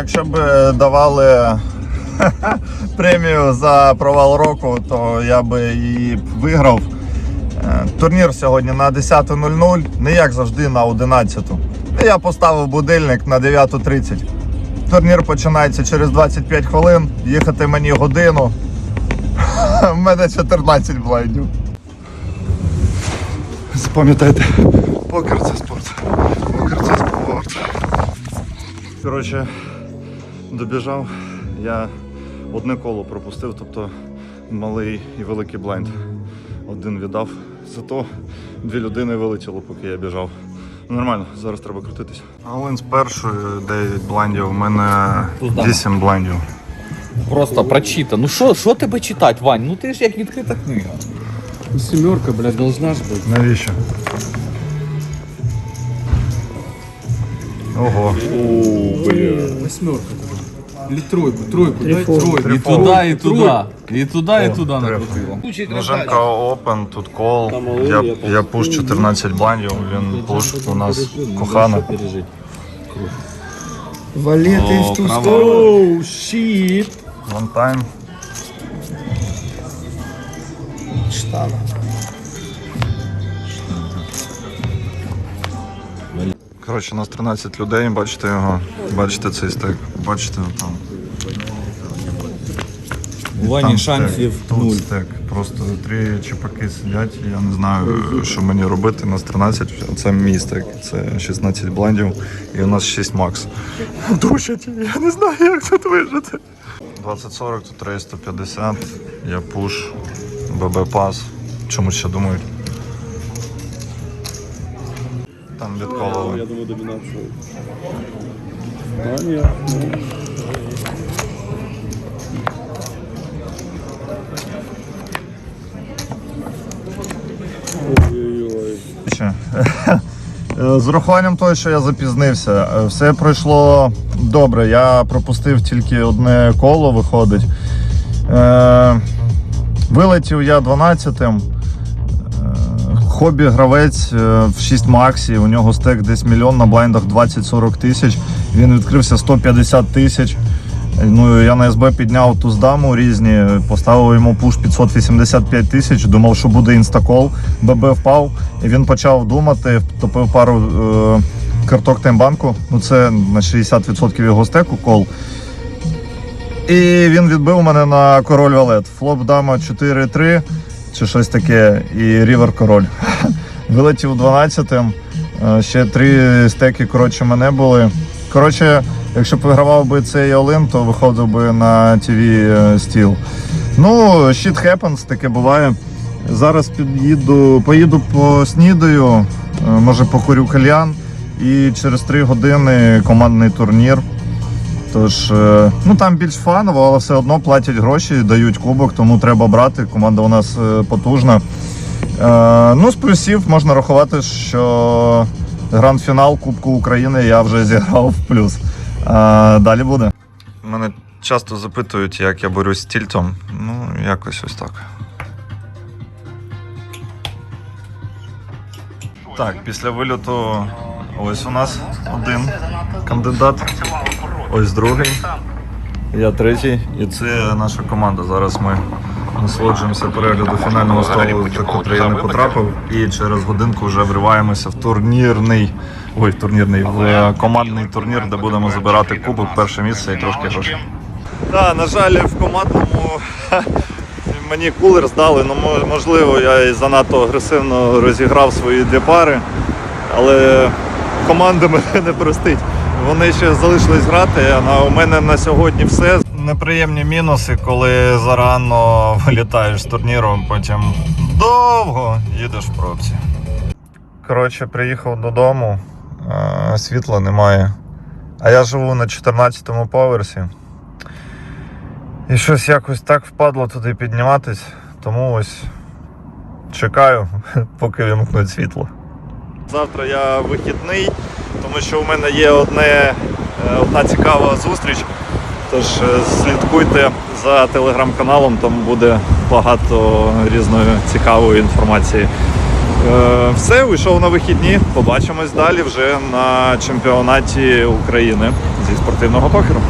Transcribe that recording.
якщо б е, давали премію за провал року, то я би її виграв. Е, Турнір сьогодні на 10.00, не як завжди на 11. Я поставив будильник на 9.30. Турнір починається через 25 хвилин. Їхати мені годину. У мене 14 блайдів. Запам'ятайте, покер це спорт. Покер це спорт. Коротше, добіжав. Я одне коло пропустив, тобто малий і великий блайнд. Один віддав. Зато дві людини вилетіло, поки я біжав. Ну, Нормально, зараз треба крутитися. Алин з першої 9 блайндів, у мене 8 блайндів. Просто прочита. Ну що, що тебе читати, Вань? Ну ти ж як відкрита книга. Семерка, блядь, должна же быть. Навіщо? Ого. Восьмерка. Или тройку, тройку, дай тройку. І туди, і туди. І туди, і туди накрутила. Ноженка Open, тут кол. Я, я пуш 14 блайндів, він пуш у нас кохана. Валети в ту сторону. Оу. One time. Штана. Коротше, у нас 13 людей, бачите його, бачите цей стек, бачите там. У Вані шансів стек, нуль. Стек. Просто три чіпаки сидять, я не знаю, що мені робити. Нас 13, це мій стек, це 16 блайндів і у нас 6 макс. Душать, я не знаю, як тут вижити. 20-40, тут 350, я пуш, ББ пас. Чомусь ще думають. Там відкололи. Я думаю, доминация. Понятно. Ой-ой-ой. Ще. Е, З урахуванням того, що я запізнився, е, все пройшло добре. Я пропустив тільки одне коло, виходить. Е, вилетів я 12-тим. Хобі гравець е, в 6 максі. У нього стек десь мільйон на блайндах 20-40 тисяч. Він відкрився 150 тисяч. Ну, я на СБ підняв ту здаму різні, поставив йому пуш 585 тисяч, думав, що буде інстакол. ББ впав, і він почав думати, втопив пару е, карток таймбанку. Ну це на 60% його стеку кол. І він відбив мене на король валет. Флоп дама 4-3 чи щось таке, і рівер король. Вилетів 12-м. Е, Ще три стеки коротше мене були. Коротше, якщо б вигравав би цей Олин, то виходив би на ТВ стіл. Ну, shit happens, таке буває. Зараз під'їду, поїду поснідаю, е, може покурю кальян. І через 3 години командний турнір. Тож, е, ну там більш фаново, але все одно платять гроші, дають кубок, тому треба брати. Команда у нас е, потужна. Е, Ну, з плюсів можна рахувати, що гранд-фінал Кубку України я вже зіграв в плюс. Далі буде. Мене часто запитують, як я борюсь з тільтом. Ну, якось ось так. Так, після вильоту ось у нас один кандидат. Ось другий. Я третій. І це наша команда. Зараз ми насолоджуємося перегляду фінального столу, за котрий я не потрапив. І через годинку вже вриваємося в турнірний. Ой, турнірний, в е, командний турнір, де будемо забирати кубок, перше місце і трошки грошей. Так, на жаль, в командному мені кулер здали, ну можливо, я і занадто агресивно розіграв свої дві пари, але команда мене не простить. Вони ще залишились грати, а у мене на сьогодні все. Неприємні мінуси, коли зарано вилітаєш з турніру, потім довго їдеш в пробці. Коротше, приїхав додому, світла немає. А я живу на 14-му поверсі. І щось якось так впадло туди підніматись, тому ось чекаю, поки вимкнуть світло. Завтра я вихідний, тому що у мене є одне, е, одна цікава зустріч. Тож е, слідкуйте за телеграм-каналом, там буде багато різної цікавої інформації. Е, все, уйшов на вихідні. Побачимось далі вже на чемпіонаті України зі спортивного покеру.